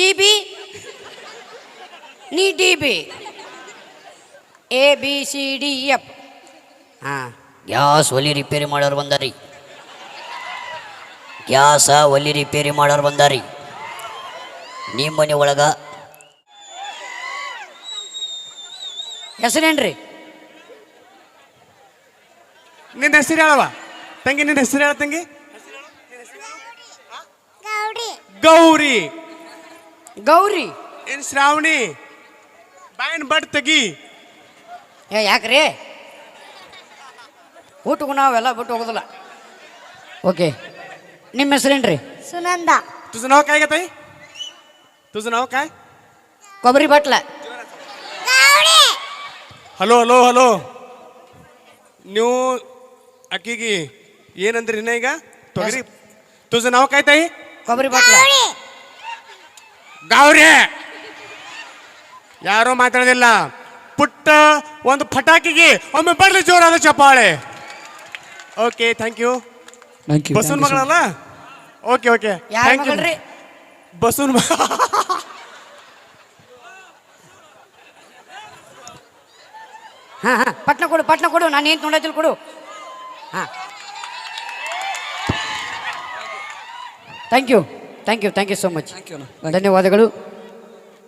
C B? ನೀ D B? A B C D F. ಹಾಂ. Gas ಒಲಿ repair ಮಾಡೋರು ಬಂದಾರಿ. ಗ್ಯಾಸ ಒಲಿ ರಿಪೇರಿ ಮಾಡೋರು ಬಂದಾರಿ. ನಿಮ್ಮ ಮನೆ ಒಳಗ ಹೆಸರೇನ್ರಿ? ನಿನ್ನ ಹೆಸರು ಹೇಳವ ತಂಗಿ ನಿನ್ನ ಹೆಸರು ಹೇಳ ತಂಗಿ. ಗೌರಿ. ಗೌರಿ ಏನ್ ಶ್ರಾವಣಿ ಬಾಯನ್ ಬಟ್ ತೆಗಿ ಏ ಯಾಕ್ರಿ ಊಟಕ್ಕೂ ನಾವೆಲ್ಲ ಬಿಟ್ಟು ಹೋಗೋದಿಲ್ಲ ಓಕೆ ನಿಮ್ಮ ಹೆಸರೇನ್ರಿ ಸುನಂದ तुझं नाव काय ग ताई तुझं नाव काय ಕೊಬ್ಬರಿ ಬಟ್ಲ ಹಲೋ ಹಲೋ ಹಲೋ ನೀವು ಅಕ್ಕಿಗೆ ಏನಂದ್ರಿ ಇನ್ನ ಈಗ ತೊಗರಿ तुझं नाव काय ताई ಕೊಬ್ಬರಿ ಬಟ್ಲ ಗಾವ್ರೆ ಯಾರೂ ಮಾತಾಡೋದಿಲ್ಲ. ಪುಟ್ಟ ಒಂದು ಪಟಾಕಿಗೆ ಒಮ್ಮೆ ಬರ್ಲಿ ಜೋರಾದ ಚಪ್ಪಾಳೆ. ಓಕೆ ಥ್ಯಾಂಕ್ ಯು ಬಸವನ ಮಗಳಲ್ಲ? ಓಕೆ ಓಕೆ ಯಾರ ಥ್ಯಾಂಕ್ ಯು ಮಗಳ್ರಿ? ಬಸವನ್ ಹಾ ಹಾಂ ಹಾಂ ಪಟ್ನ ಕೊಡು ಪಟ್ನ ಕೊಡು ನಾನು ಏನು ನೋಡೋದಿಲ್ಲ ಕೊಡು. ಹಾ. Thank you thank you thank you so much ಧನ್ಯವಾದಗಳು.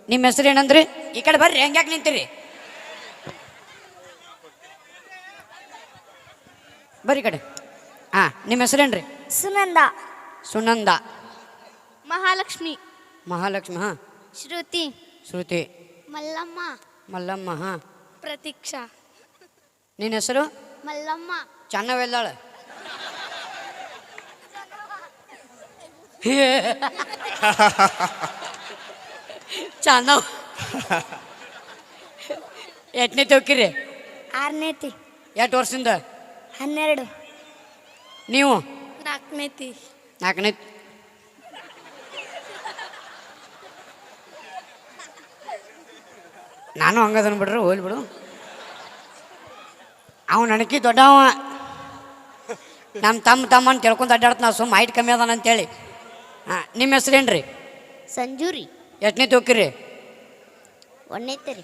ನಿಮ್ಮ ಹೆಸರು ಏನಂದ್ರಿ? ಈ ಕಡೆ ಬರ್ರಿ ಹೆಂಗ್ಯಾಕೆ ನಿಂತೀರಿ? ಬರ್ರಿ ಕಡೆ. ಹಾಂ ನಿಮ್ಮ ಹೆಸರೇನ್ರಿ ಸುನಂದ. ಸುನಂದ. ಮಹಾಲಕ್ಷ್ಮಿ. ಮಹಾಲಕ್ಷ್ಮಿ ಹಾಂ. ಶ್ರುತಿ. ಶ್ರುತಿ. ಮಲ್ಲಮ್ಮ. ಮಲ್ಲಮ್ಮ ಹಾಂ. ಪ್ರತೀಕ್ಷಾ. ನಿನ್ನ ಹೆಸರು? ಮಲ್ಲಮ್ಮ. ಚೆನ್ನವೆಲ್ಲಾಳ ಚೆನ್ನ ಎಟ್ನೇ ಹೋಗಿರಿ ಆರನೇತಿ ಎಷ್ಟು ವರ್ಷದಿಂದ? ಹನ್ನೆರಡು. ನೀವು? ನಾಲ್ಕನೇತಿ ನಾಲ್ಕನೇ ನಾನು ಹಂಗದನ್ ಬಿಡ್ರಿ ಹೋಲ್ ಬಿಡು. ಅವ ನನಕಿ ದೊಡ್ಡವ. ನಮ್ಮ ತಮ್ಮ ತಮ್ಮ ಅಂತ ತಿಳ್ಕೊಂತ ಅಡ್ಡಾಡ್ತ ನಾವು ಸುಮ್ಮ ಹೈಟ್ ಕಮ್ಮಿ ಅದಾನ ಅಂತೇಳಿ ಹಾಂ ನಿಮ್ಮ ಹೆಸರೇನ್ರಿ ಸಂಜೂರಿ ಎಷ್ಟನೇ ಹೋಗಿರಿ ಒಂದನೇತಿ ರೀ.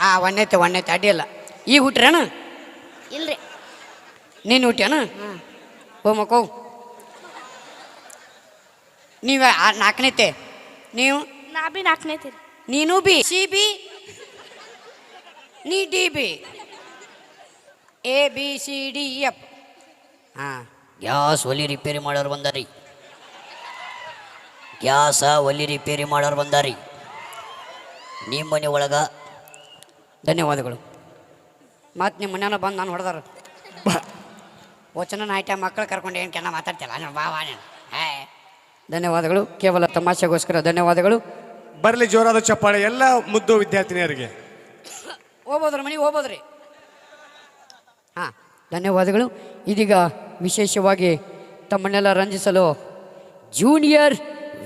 ಹಾಂ ಒಂದೈತೆ ಒಂದೈತೆ ಅಡ್ಡಿಲ್ಲ ಈಗ ಹುಟ್ರೇನು ಇಲ್ರಿ ನೀನು ಹುಟ್ಟ್ಯಾನ ಹಾಂ ಓ ಮಕ್ಕೋ. ನೀವು ನಾಲ್ಕನೇತೆ ನೀವು? ನಾ ಬಿ ನಾಲ್ಕನೇತಿ ರೀ. ನೀನು ಬಿ? C B? ನೀ D B? A B C D F. ಹಾಂ. ಗ್ಯಾಸ್ ಒಲಿ ರಿಪೇರಿ ಮಾಡೋರು ಬಂದಾರಿ. ಗ್ಯಾಸ ಒಲಿ ರಿಪೇರಿ ಮಾಡೋರು ಬಂದಾರಿ. ನಿಮ್ಮ ಮನೆ ಒಳಗ ಧನ್ಯವಾದಗಳು. ಮತ್ತು ನಿಮ್ಮ ಮನೆಯನ್ನು ಬಂದು ನಾನು ಹೊಡೆದಾರ. ವಚನ ಆಯ್ತಾ ಮಕ್ಕಳು ಕರ್ಕೊಂಡು ಏನು ಕೆನ ಮಾತಾಡ್ತಿಲ್ಲ ನಾನು ಬಾ ಬಾ ನೀನು. ಹೇ. ಧನ್ಯವಾದಗಳು. ಕೇವಲ ತಮಾಷೆಗೋಸ್ಕರ ಧನ್ಯವಾದಗಳು. ಬರಲಿ ಜೋರಾದ ಚಪ್ಪಾಳೆ ಎಲ್ಲ ಮುದ್ದು ವಿದ್ಯಾರ್ಥಿನಿಯರಿಗೆ. ಹೋಗ್ಬೋದ್ರಿ ಮನೆಗೆ ಹೋಗ್ಬೋದ್ರಿ. ಹಾಂ ಧನ್ಯವಾದಗಳು. ಇದೀಗ ವಿಶೇಷವಾಗಿ ತಮ್ಮನ್ನೆಲ್ಲ ರಂಜಿಸಲು ಜೂನಿಯರ್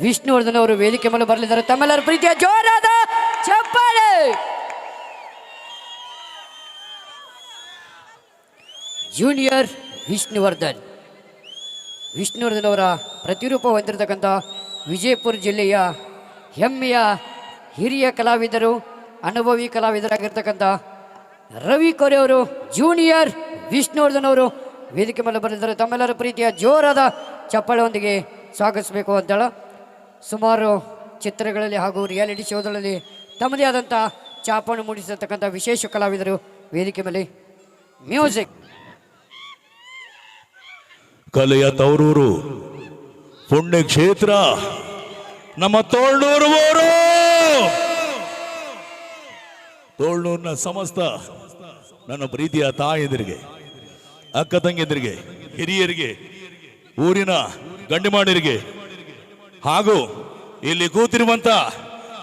ವಿಷ್ಣುವರ್ಧನ್ ಅವರು ವೇದಿಕೆ ಮೇಲೆ ಬರಲಿದ್ದಾರೆ. ತಮ್ಮೆಲ್ಲರ ಪ್ರೀತಿಯ ಜೋರಾದ ಚಪ್ಪಾಳೆ! ಜೂನಿಯರ್ ವಿಷ್ಣುವರ್ಧನ್. ವಿಷ್ಣುವರ್ಧನ್ ಅವರ ಪ್ರತಿರೂಪ ಹೊಂದಿರತಕ್ಕಂಥ ವಿಜಯಪುರ ಜಿಲ್ಲೆಯ ಹೆಮ್ಮೆಯ ಹಿರಿಯ ಕಲಾವಿದರು, ಅನುಭವಿ ಕಲಾವಿದರಾಗಿರ್ತಕ್ಕಂಥ ರವಿ ಕೊರೆಯವರು ಜೂನಿಯರ್ ವಿಷ್ಣುವರ್ಧನ್ ಅವರು ವೇದಿಕೆ ಮೇಲೆ ಬಂದಿದ್ದಾರೆ. ತಮ್ಮೆಲ್ಲರ ಪ್ರೀತಿಯ ಜೋರಾದ ಚಪ್ಪಾಳೆಯೊಂದಿಗೆ ಸ್ವಾಗತಿಸಬೇಕು ಅಂತೇಳ ಸುಮಾರು ಚಿತ್ರಗಳಲ್ಲಿ ಹಾಗೂ ರಿಯಾಲಿಟಿ ಶೋಗಳಲ್ಲಿ ತಮ್ಮದೇ ಆದಂಥ ಚಾಪನ್ನು ಮೂಡಿಸಿರ್ತಕ್ಕಂಥ ವಿಶೇಷ ಕಲಾವಿದರು ವೇದಿಕೆ ಮೇಲೆ. ಮ್ಯೂಸಿಕ್ ಕಲೆಯ ತವರೂರು, ಪುಣ್ಯಕ್ಷೇತ್ರ, ನಮ್ಮ ತೋಳ್ನೂರು ತೋಳ್ನೂರಿನ ಸಮಸ್ತ ನನ್ನ ಪ್ರೀತಿಯ ತಾಯಂದಿರಿಗೆ. ಅಕ್ಕ ತಂಗಿಯಂದಿರಿಗೆ ಹಿರಿಯರಿಗೆ, ಊರಿನ ಗಂಡಿಮಾಡಿರಿಗೆ, ಹಾಗೂ ಇಲ್ಲಿ ಕೂತಿರುವಂತ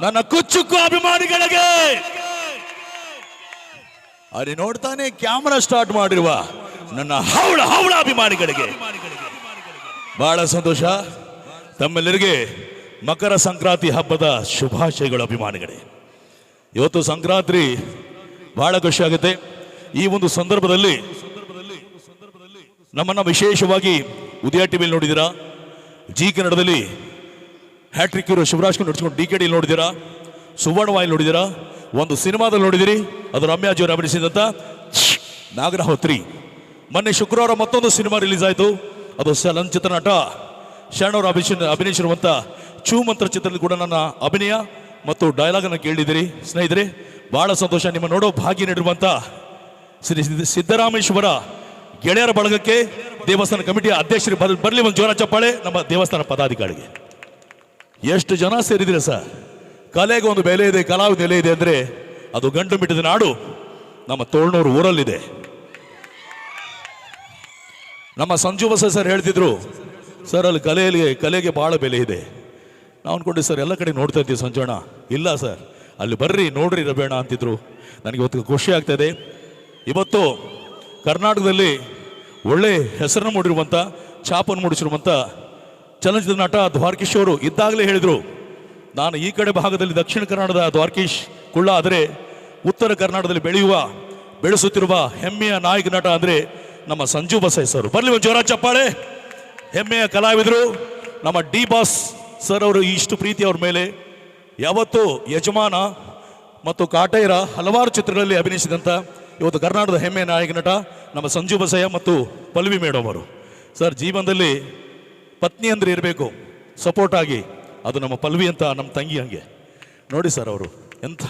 ನನ್ನ ಕುಚ್ಚುಕ್ಕು ಅಭಿಮಾನಿಗಳಿಗೆ. ಅಲ್ಲಿ ನೋಡ್ತಾನೆ ಕ್ಯಾಮರಾ ಸ್ಟಾರ್ಟ್ ಮಾಡಿರುವ ನನ್ನ ಹೌಳ ಹವಳ ಅಭಿಮಾನಿಗಳಿಗೆ. ಬಹಳ ಸಂತೋಷ. ತಮ್ಮೆಲ್ಲರಿಗೆ ಮಕರ ಸಂಕ್ರಾಂತಿ ಹಬ್ಬದ ಶುಭಾಶಯಗಳು ಅಭಿಮಾನಿಗಳೇ. ಇವತ್ತು ಸಂಕ್ರಾಂತಿ ಬಹಳ ಖುಷಿಯಾಗುತ್ತೆ ಈ ಒಂದು ಸಂದರ್ಭದಲ್ಲಿ ನಮ್ಮನ್ನ ವಿಶೇಷವಾಗಿ ಉದಯ ಟಿವಿಯಲ್ಲಿ ನೋಡಿದ್ದೀರಾ? ಜಿ ಕನ್ನಡದಲ್ಲಿ ಹ್ಯಾಟ್ರಿಕ್ ಇರೋ ಶಿವರಾಜ್ ಕುಮಾರ್ ನಡ್ಸ್ಕೊಂಡು ಡಿ ಕೆ ಡಿ ನೋಡಿದ್ದೀರಾ? ಸುವರ್ಣ ವಾಹಿನಿ ನೋಡಿದ್ದೀರಾ? ಒಂದು ಸಿನಿಮಾದಲ್ಲಿ ನೋಡಿದಿರಿ ಅದು ರಮ್ಯಾಜಿ ಅವರು ಅಭಿನಯಿಸಿದಂತ ನಾಗರಹೋತ್ರಿ. ಮೊನ್ನೆ ಶುಕ್ರವಾರ ಮತ್ತೊಂದು ಸಿನಿಮಾ ರಿಲೀಸ್ ಆಯಿತು. ಅದು ಚಲನಚಿತ್ರ ನಟ ಶರಣವರು ಅಭಿಷ ಅಭಿನಯಿಸಿರುವಂಥ ಚೂಮಂತ್ರ ಚಿತ್ರದಲ್ಲಿ ಕೂಡ ನನ್ನ ಅಭಿನಯ ಮತ್ತು ಡೈಲಾಗನ್ನು ಕೇಳಿದಿರಿ ಸ್ನೇಹಿತರೆ ಭಾಳ ಸಂತೋಷ. ನಿಮ್ಮ ನೋಡೋ ಭಾಗ್ಯ ನೀಡಿರುವಂಥ ಶ್ರೀ ಸಿದ್ದರಾಮೇಶ್ವರ ಗೆಳೆಯರ ಬಳಗಕ್ಕೆ ದೇವಸ್ಥಾನ ಕಮಿಟಿ ಅಧ್ಯಕ್ಷರು ಬರ್- ಬರಲಿ ಒಂದು ಜೋರ ಚಪ್ಪಾಳೆ, ನಮ್ಮ ದೇವಸ್ಥಾನ ಪದಾಧಿಕಾರಿಗೆ. ಎಷ್ಟು ಜನ ಸೇರಿದಿರ ಸರ್? ಕಲೆಗೆ ಒಂದು ಬೆಲೆ ಇದೆ, ಕಲಾವಿದ ಬೆಲೆ ಇದೆ ಅಂದರೆ ಅದು ಗಂಟು ಮಿಟ್ಟಿದ ನಾಡು, ನಮ್ಮ ತೋಳ್ನೂರು ಊರಲ್ಲಿದೆ. ನಮ್ಮ ಸಂಜು ಬಸ ಸರ್ ಹೇಳ್ತಿದ್ರು, ಸರ್, ಅಲ್ಲಿ ಕಲೆಯಲ್ಲಿ, ಕಲೆಗೆ ಭಾಳ ಬೆಲೆ ಇದೆ. ನಾವು ಅನ್ಕೊಂಡೆ ಸರ್, ಎಲ್ಲ ಕಡೆ ನೋಡ್ತಾ ಇದ್ದೀವಿ ಸಂಜೋಣ. ಇಲ್ಲ, ಸರ್. ಅಲ್ಲಿ ಬರ್ರಿ, ನೋಡ್ರಿ ರಬೇಣ ಅಂತಿದ್ರು. ನನಗೆ ಇವತ್ತು ಖುಷಿ ಆಗ್ತದೆ ಇವತ್ತು ಕರ್ನಾಟಕದಲ್ಲಿ ಒಳ್ಳೆ ಹೆಸರನ್ನು ಮೂಡಿರುವಂಥ ಛಾಪನ್ನು ಮೂಡಿಸಿರುವಂಥ ಚಲನಚಿತ್ರ ನಟ ದ್ವಾರಕೀಶ್ ಅವರು ಇದ್ದಾಗಲೇ ಹೇಳಿದರು, ನಾನು ಈ ಕಡೆ ಭಾಗದಲ್ಲಿ ದಕ್ಷಿಣ ಕನ್ನಡದ ದ್ವಾರಕೀಶ್ ಕುಳ್ಳ ಆದರೆ ಉತ್ತರ ಕರ್ನಾಟಕದಲ್ಲಿ ಬೆಳೆಯುವ, ಬೆಳೆಸುತ್ತಿರುವ ಹೆಮ್ಮೆಯ ನಾಯಕ ನಟ ಅಂದರೆ ನಮ್ಮ ಸಂಜು ಬಸೈ ಸರ್. ಬರಲಿ ಒಂದು ಜೋರ ಚಪ್ಪಾಳೆ. ಹೆಮ್ಮೆಯ ಕಲಾವಿದರು, ನಮ್ಮ ಡಿ ಬಾಸ್ ಸರ್ ಅವರು ಇಷ್ಟು ಪ್ರೀತಿ ಅವ್ರ ಮೇಲೆ. ಯಾವತ್ತೂ ಯಜಮಾನ ಮತ್ತು ಕಾಟೇರ ಹಲವಾರು ಚಿತ್ರಗಳಲ್ಲಿ ಅಭಿನಯಿಸಿದಂಥ ಇವತ್ತು ಕರ್ನಾಟಕದ ಹೆಮ್ಮೆಯ ನಾಯಕ ನಟ ನಮ್ಮ ಸಂಜು ಬಸಯ್ಯ ಮತ್ತು ಪಲ್ವಿ ಮೇಡಮ್ ಅವರು. ಸರ್, ಜೀವನದಲ್ಲಿ ಪತ್ನಿ ಅಂದರೆ ಇರಬೇಕು ಸಪೋರ್ಟ್ ಆಗಿ. ಅದು ನಮ್ಮ ಪಲ್ವಿ ಅಂತ ನಮ್ಮ ತಂಗಿ ಹಂಗೆ. ನೋಡಿ ಸರ್ ಅವರು, ಎಂಥ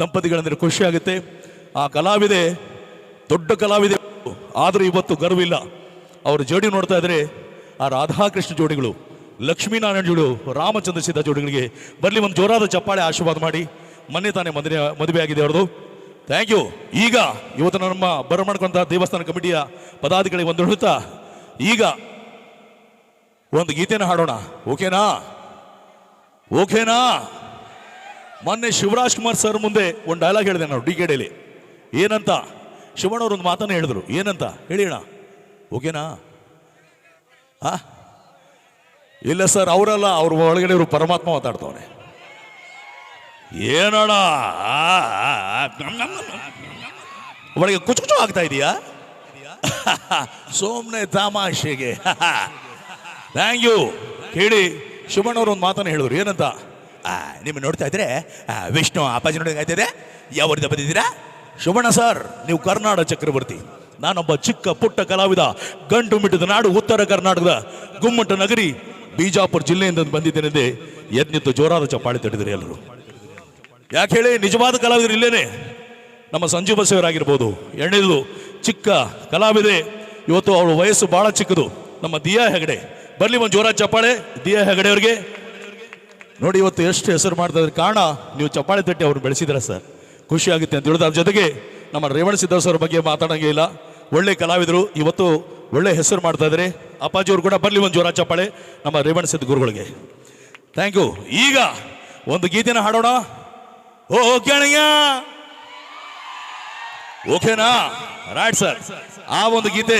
ದಂಪತಿಗಳಂದರೆ ಖುಷಿ ಆಗುತ್ತೆ. ಆ ಕಲಾವಿದೆ, ದೊಡ್ಡ ಕಲಾವಿದೆ, ಆದರೂ ಇವತ್ತು ಗರ್ವಿಲ್ಲ ಅವರ ಜೋಡಿ ನೋಡ್ತಾ ಇದ್ರೆ ಆ ರಾಧಾಕೃಷ್ಣ ಜೋಡಿಗಳು, ಲಕ್ಷ್ಮೀನಾರಾಯಣ ಜೋಡು ರಾಮಚಂದ್ರ ಸಿದ್ಧ ಜೋಡಿಗಳಿಗೆ ಬರಲಿ, ಒಂದು ಜೋರಾದ ಚಪ್ಪಾಳೆ ಆಶೀರ್ವಾದ ಮಾಡಿ. ಮೊನ್ನೆ ತಾನೇ ಮದುವೆ ಮದುವೆ ಆಗಿದೆ ಅವ್ರದ್ದು ಥ್ಯಾಂಕ್ ಯು ಈಗ ಇವತ್ತು ನಮ್ಮ ಬರಮಾಡ್ಕೊಂತ ದೇವಸ್ಥಾನ ಕಮಿಟಿಯ ಪದಾಧಿಕಾರಿ ಒಂದು ಹೇಳುತ್ತಾ, ಈಗ ಒಂದು ಗೀತೆನ ಹಾಡೋಣ. ಓಕೆನಾ? ಓಕೆನಾ? ಮೊನ್ನೆ ಶಿವರಾಜ್ ಕುಮಾರ್ ಸರ್ ಮುಂದೆ ಒಂದು ಡೈಲಾಗ್ ಹೇಳಿದೆ ನಾವು ಡಿ ಕೆ ಡಿಲಿ ಏನಂತ? ಶಿವಣ್ಣವ್ರು ಒಂದು ಮಾತನ್ನು ಹೇಳಿದ್ರು. ಏನಂತ? ಹೇಳಿಣ ಓಕೆನಾ? ಆ? ಇಲ್ಲ ಸರ್, ಅವರಲ್ಲ, ಅವ್ರ ಒಳಗಡೆ ಇವರು ಪರಮಾತ್ಮ ಮಾತಾಡ್ತವನೆ. ಗಮ್. ಒಳಗೆ ಕುಚು ಕುಚು ಆಗ್ತಾ ಇದೆಯಾ? ಸೋಮ್ನೆ ತಮಾಷೆಗೆ. Thank you. ಹೇಳಿ ಶಿವಣ್ಣವ್ರು ಒಂದು ಮಾತನ್ನು ಹೇಳೋರು. ಏನಂತ? ನಿಮ್ಮ ನೋಡ್ತಾ ಇದ್ರೆ ವಿಷ್ಣು ಅಪ್ಪಾಜಿ ನೋಡಿ ಆಯ್ತಿದೆ ಯಾವ ಊರಿಂದ ಬಂದಿದ್ದೀರಾ? ಶಿವಣ್ಣ ಸರ್, ನೀವು ಕರ್ನಾಟಕ ಚಕ್ರವರ್ತಿ. ನಾನೊಬ್ಬ ಚಿಕ್ಕ ಪುಟ್ಟ ಕಲಾವಿದ ಗಂಟು ಮಿಟ್ಟದ ನಾಡು, ಉತ್ತರ ಕರ್ನಾಟಕದ ಗುಮ್ಮಟ ನಗರಿ, ಬಿಜಾಪುರ ಜಿಲ್ಲೆಯಿಂದ ಬಂದಿದ್ದೇನೆಂದೇ ಎದ್ನಿತ್ತು ಜೋರಾದ ಚಪ್ಪಾಳೆ ತಟ್ಟಿದ್ರು ಎಲ್ಲರೂ. ಯಾಕೆ ಹೇಳಿ? ನಿಜವಾದ ಕಲಾವಿದರು ಇಲ್ಲೇನೆ. ನಮ್ಮ ಸಂಜು ಬಸವರಾಗಿರ್ಬೋದು. ಎಣ್ಣೆದು ಚಿಕ್ಕ ಕಲಾವಿದೆ. ಇವತ್ತು ಅವಳ ವಯಸ್ಸು ಬಹಳ ಚಿಕ್ಕದು. ನಮ್ಮ ದಿಯಾ ಹೆಗಡೆ. ಬರ್ಲಿ ಒಂದು ಜೋರ ಚಪ್ಪಾಳೆ. ದಿಯಾ ಹೆಗಡೆ ಅವ್ರಿಗೆ. ನೋಡಿ, ಇವತ್ತು ಎಷ್ಟು ಹೆಸರು ಮಾಡ್ತಾ ಇದ್ರೆ ಕಾರಣ, ನೀವು ಚಪ್ಪಾಳೆ ತಟ್ಟಿ ಅವ್ರು ಬೆಳೆಸಿದ್ರ ಸರ್? ಖುಷಿ ಆಗುತ್ತೆ ಅಂತ ಹೇಳಿದ ಜೊತೆಗೆ ನಮ್ಮ ರೇವಣ ಸಿದ್ದೇಶ್ವರ ಬಗ್ಗೆ ಮಾತಾಡೋಂಗೇ ಇಲ್ಲ. ಒಳ್ಳೆ ಕಲಾವಿದರು. ಇವತ್ತು ಒಳ್ಳೆ ಹೆಸರು ಮಾಡ್ತಾ ಇದ್ದಾರೆ. ಅಪ್ಪಾಜಿಯವರು ಕೂಡ ಬರ್ಲಿ ಒಂದು ಜೋರ ಚಪ್ಪಾಳೆ. ನಮ್ಮ ರೇವಣ ಸಿದ್ಧ ಗುರುಗಳಿಗೆ ಥ್ಯಾಂಕ್ ಯು ಈಗ ಒಂದು ಗೀತೆನ ಹಾಡೋಣ. ಓ ಕೇಳಯ್ಯ ಓಕೆನಾ? ರೈಟ್ ಸರ್ ಆ ಒಂದು ಗೀತೆ